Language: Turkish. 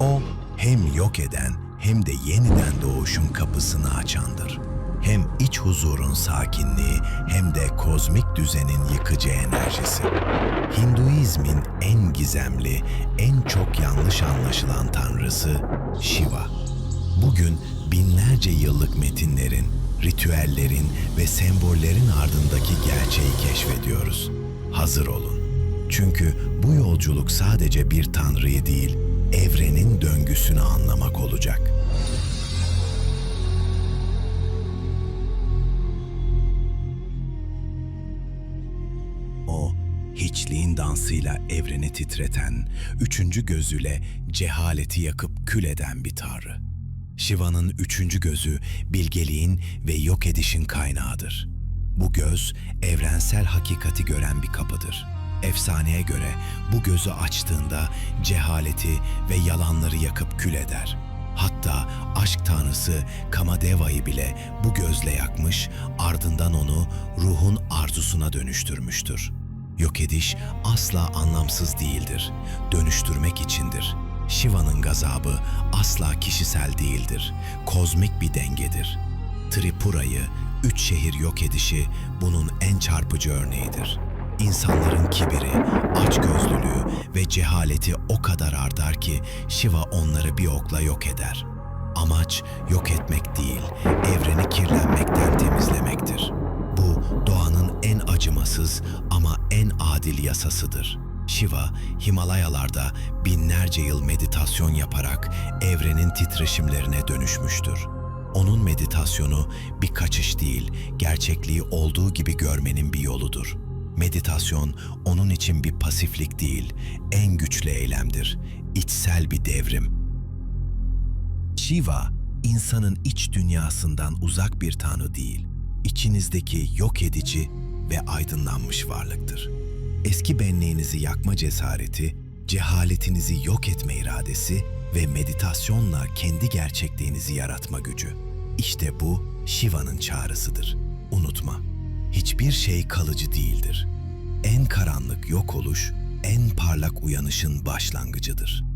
O hem yok eden hem de yeniden doğuşun kapısını açandır. Hem iç huzurun sakinliği hem de kozmik düzenin yıkıcı enerjisi. Hinduizmin en gizemli, en çok yanlış anlaşılan tanrısı Shiva. Bugün binlerce yıllık metinlerin, ritüellerin ve sembollerin ardındaki gerçeği keşfediyoruz. Hazır olun. Çünkü bu yolculuk sadece bir tanrıyı değil, evrenin döngüsünü anlamak olacak. O, hiçliğin dansıyla evreni titreten, üçüncü gözüyle cehaleti yakıp kül eden bir tanrı. Shiva'nın üçüncü gözü bilgeliğin ve yok edişin kaynağıdır. Bu göz evrensel hakikati gören bir kapıdır. Efsaneye göre bu gözü açtığında cehaleti ve yalanları yakıp kül eder. Hatta aşk tanrısı Kamadeva'yı bile bu gözle yakmış, ardından onu ruhun arzusuna dönüştürmüştür. Yok ediş asla anlamsız değildir. Dönüştürmek içindir. Shiva'nın gazabı asla kişisel değildir. Kozmik bir dengedir. Tripura'yı, üç şehir yok edişi bunun en çarpıcı örneğidir. İnsanların kibiri, açgözlülüğü ve cehaleti o kadar artar ki Shiva onları bir okla yok eder. Amaç yok etmek değil, evreni kirlenmekten temizlemektir. Bu doğanın en acımasız ama en adil yasasıdır. Shiva, Himalayalarda binlerce yıl meditasyon yaparak evrenin titreşimlerine dönüşmüştür. Onun meditasyonu bir kaçış değil, gerçekliği olduğu gibi görmenin bir yoludur. Meditasyon onun için bir pasiflik değil, en güçlü eylemdir, içsel bir devrim. Shiva, insanın iç dünyasından uzak bir tanrı değil, içinizdeki yok edici ve aydınlanmış varlıktır. Eski benliğinizi yakma cesareti, cehaletinizi yok etme iradesi ve meditasyonla kendi gerçekliğinizi yaratma gücü. İşte bu Shiva'nın çağrısıdır. Unutma, hiçbir şey kalıcı değildir. Oluş, en parlak uyanışın başlangıcıdır.''